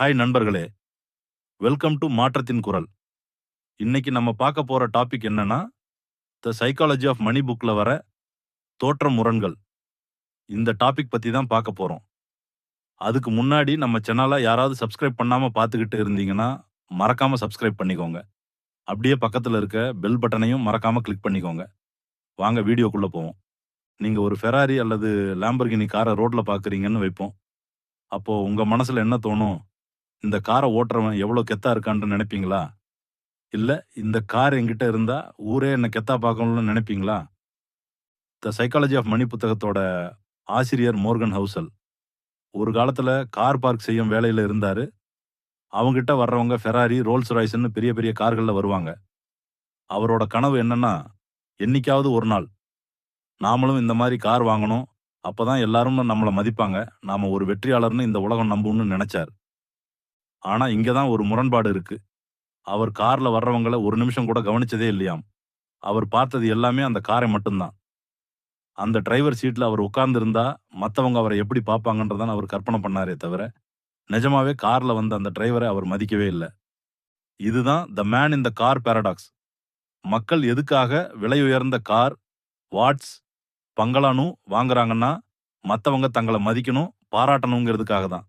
Hi நண்பர்களே. Welcome to மாற்றத்தின் குரல். இன்னைக்கு நம்ம பார்க்க போற டாபிக் என்னன்னா த சைக்காலஜி ஆஃப் மணி புக்கில் வர தோற்ற முரண்கள். இந்த டாபிக் பற்றி தான் பார்க்க போறோம். அதுக்கு முன்னாடி நம்ம சேனலை யாராவது சப்ஸ்கிரைப் பண்ணாமல் பார்த்துக்கிட்டு இருந்தீங்கன்னா மறக்காம சப்ஸ்கிரைப் பண்ணிக்கோங்க. அப்படியே பக்கத்தில் இருக்க பெல் பட்டனையும் மறக்காம கிளிக் பண்ணிக்கோங்க. வாங்க வீடியோக்குள்ளே போவோம். நீங்கள் ஒரு ஃபெராரி அல்லது லேம்பர்கினி காரை ரோட்டில் பார்க்குறீங்கன்னு வைப்போம். அப்போது உங்கள் மனசில் என்ன தோணும்? இந்த காரை ஓட்டுறவன் எவ்வளோ கெத்தா இருக்கான்னு நினைப்பீங்களா? இல்லை இந்த கார் என்கிட்ட இருந்தால் ஊரே என்னை கெத்தா பார்க்கணும்னு நினைப்பீங்களா? த சைக்காலஜி ஆஃப் மணி புத்தகத்தோட ஆசிரியர் மோர்கன் ஹவுசல். ஒரு காலத்தில் கார் பார்க் செய்யும் வேலையில் இருந்தார். அவங்ககிட்ட வர்றவங்க ஃபெராரி ரோல்ஸ் ராய்ஸ்னு பெரிய பெரிய கார்களில் வருவாங்க. அவரோட கனவு என்னன்னா என்னைக்காவது ஒரு நாள். நாமளும் இந்த மாதிரி கார் வாங்கணும். அப்போ தான் எல்லாரும் நம்மளை மதிப்பாங்க. நாம் ஒரு வெற்றியாளர்னு இந்த உலகம் நம்புன்னு நினச்சார். ஆனா இங்க தான் ஒரு முரண்பாடு இருக்கு. அவர் கார்ல வர்றவங்கள ஒரு நிமிஷம் கூட கவனிச்சதே இல்லையாம். அவர் பார்த்தது எல்லாமே அந்த காரை மட்டும்தான் அந்த டிரைவர் சீட்ல அவர் உட்கார்ந்திருந்தா மத்தவங்க அவரை எப்படி பார்ப்பாங்கன்றதான் அவர் கற்பனை பண்ணாரே தவிர நிஜமாவே கார்ல வந்த அந்த டிரைவரை அவர் மதிக்கவே இல்லை. இதுதான் the man in the car paradox. மக்கள் எதுக்காக விலை உயர்ந்த கார் வாட்ஸ் பங்களானு வாங்குறாங்கன்னா மற்றவங்க தங்களை மதிக்கணும் பாராட்டணுங்கிறதுக்காக தான்.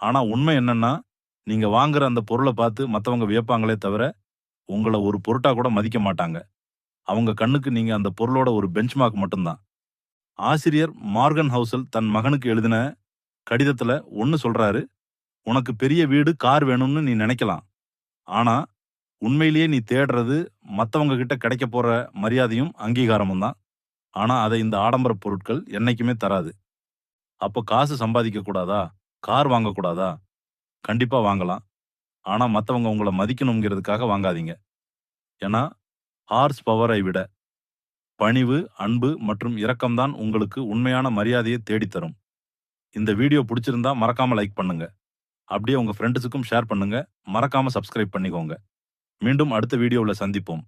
ஆனால் உண்மை என்னன்னா நீங்க வாங்குற அந்த பொருளை பார்த்து மற்றவங்க வியப்பாங்களே தவிர உங்களை ஒரு பொருட்டா கூட மதிக்க மாட்டாங்க. அவங்க கண்ணுக்கு நீங்க அந்த பொருளோட ஒரு பெஞ்ச்மார்க் மட்டும்தான். ஆசிரியர் மார்கன் ஹவுசல் தன் மகனுக்கு எழுதின கடிதத்துல ஒன்னு சொல்றாரு உனக்கு பெரிய வீடு கார் வேணும்னு நீ நினைக்கலாம். ஆனா உண்மையிலேயே நீ தேடுறது மற்றவங்க கிட்ட கிடைக்க போற மரியாதையும் அங்கீகாரமும் தான். ஆனா அதை இந்த ஆடம்பர பொருட்கள் என்னைக்குமே தராது. அப்போ காசு சம்பாதிக்க கூடாதா கார் வாங்கக்கூடாதா? கண்டிப்பா வாங்கலாம். ஆனா மத்தவங்க உங்களை மதிக்கணுங்கிறதுக்காக வாங்காதீங்க. ஏன்னா ஹார்ஸ் பவரை விட பணிவு அன்பு மற்றும் இரக்கம்தான் உங்களுக்கு உண்மையான மரியாதையை தேடித்தரும். இந்த வீடியோ பிடிச்சிருந்தா மறக்காம லைக் பண்ணுங்க. அப்படியே உங்க ஃப்ரெண்ட்ஸுக்கும் ஷேர் பண்ணுங்க. மறக்காம சப்ஸ்கிரைப் பண்ணிக்கோங்க. மீண்டும் அடுத்த வீடியோவில் சந்திப்போம்.